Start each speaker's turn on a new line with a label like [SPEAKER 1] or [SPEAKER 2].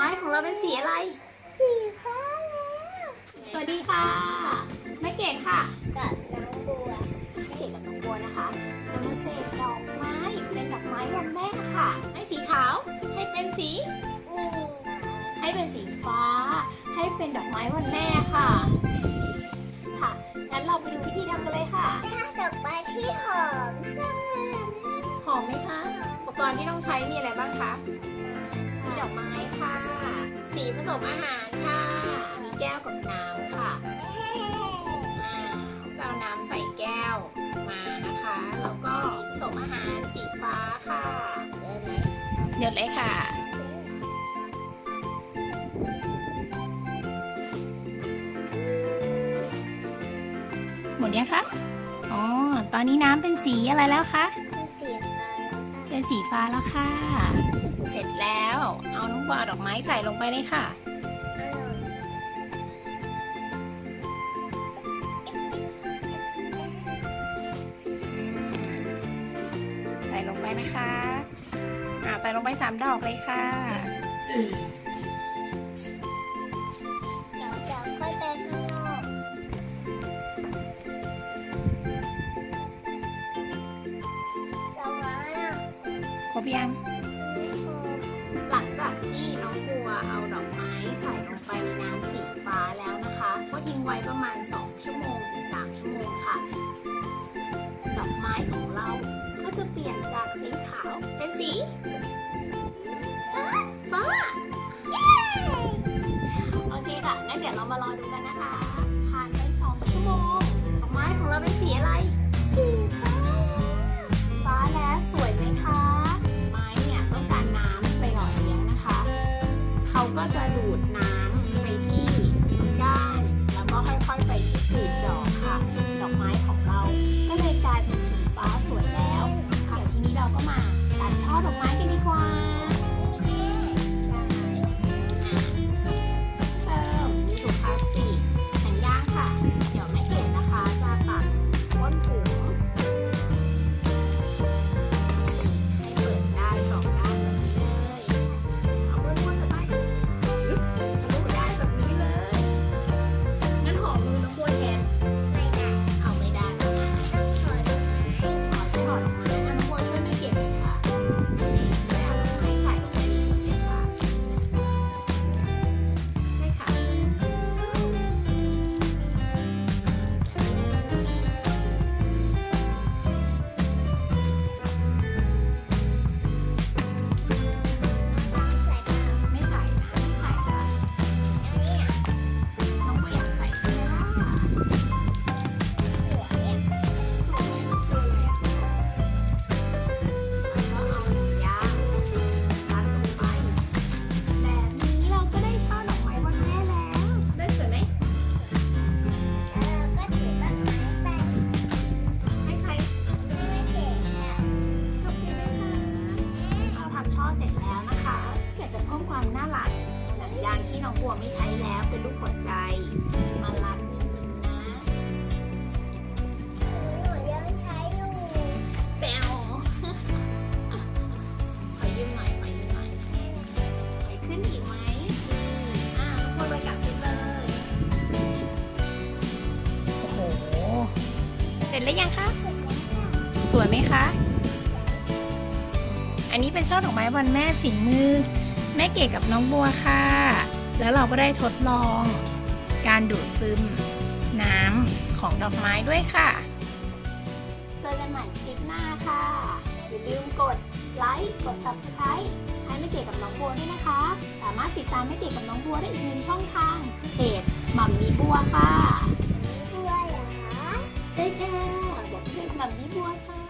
[SPEAKER 1] ม้ของเราเป็นสีอะไร
[SPEAKER 2] สีฟ้าแล้ว
[SPEAKER 1] สวัสดีค่ะแม่เกดค่ะ
[SPEAKER 2] กับน้องบัว
[SPEAKER 1] แม่เกดกับน้องบัวนะคะจะมาเสกดอกไม้เป็นดอกไม้วันแม่ค่ะให้สีขาวให้เป็นสี
[SPEAKER 2] นี่
[SPEAKER 1] ให้เป็นสีฟ้า ให้เป็นดอกไม้วันแม่ค่ะ ค่ะงั้นเราไปดูวิธีทำกันเลยค่ะ
[SPEAKER 2] ถ้าดอกไม้ที่หอมจังเลย
[SPEAKER 1] หอมไหมคะ อุปกรณ์ที่ต้องใช้มีอะไรบ้างคะมี ดอกไม้ค่ะ สีผสมอาหารค่ะ มีแก้วกับน้ำค่ะอ่าจะเอาน้ำใส่แก้วมานะคะ แล้วก็ผสมอาหารสีฟ้าค่ะ
[SPEAKER 2] เดินไหม
[SPEAKER 1] หยดเลยค่ะหมดยังคะ อ๋อ ตอนนี้น้ำเป็นสีอะไรแล้วคะ
[SPEAKER 2] เป็นสีฟ้าแล้วค่ะ
[SPEAKER 1] เอาน้องบัวเอาดอกไม้ใส่ลงไปเลยค่ะ
[SPEAKER 2] อร่อย
[SPEAKER 1] ใส่ลงไปนะคะอ่าใส่ลงไปสามดอกเลยค่ะ
[SPEAKER 2] เดี๋ยวจะค่อยไปข้างนอกดอกไม้อะ
[SPEAKER 1] ครบยัง
[SPEAKER 2] อ
[SPEAKER 1] ดูกันนะคะ ผ่านไป2ชั่วโมงดอกไม้ของเราเป็นสีอะไร
[SPEAKER 2] สีฟ้า
[SPEAKER 1] ฟ้าแล้วสวยไหมคะ ไม้เนี่ยต้องการน้ำไปหล่อเลี้ยงนะคะ เขาก็จะดู แล้วนะคะอยากจะเพิ่มความน่ารักหนังยางที่น้องบัวไม่ใช้แล้วเป็นรูปหัวใจมารัดนิดนึงนะ
[SPEAKER 2] หนูยังใช้อยู่
[SPEAKER 1] แปวขอยืมหน่อยขอยืมหน่อยไปขึ้นอีกไหมอ่าน้องบัวไปกลับขึ้นเลยโอ้โหเสร็จแล้วยังคะสวยไหมคะ อันนี้เป็นช่อดอกไม้วันแม่ฝีมือ แม่เก๋กับน้องบัวค่ะ แล้วเราก็ได้ทดลอง การดูดซึม น้ำของดอกไม้ด้วยค่ะ เจอกันใหม่คลิปหน้าค่ะ อย่าลืมกดไลค์กด subscribe ให้แม่เก๋กับน้องบัวด้วยนะคะ สามารถติดตามแม่เก๋กับน้องบัวได้อีกหนึ่งช่องทางเพจหมัมมีบัวค่ะ
[SPEAKER 2] ด้วยเหรอ
[SPEAKER 1] ใช่ค่ะบอกเพจหมัมมีบัวค่ะ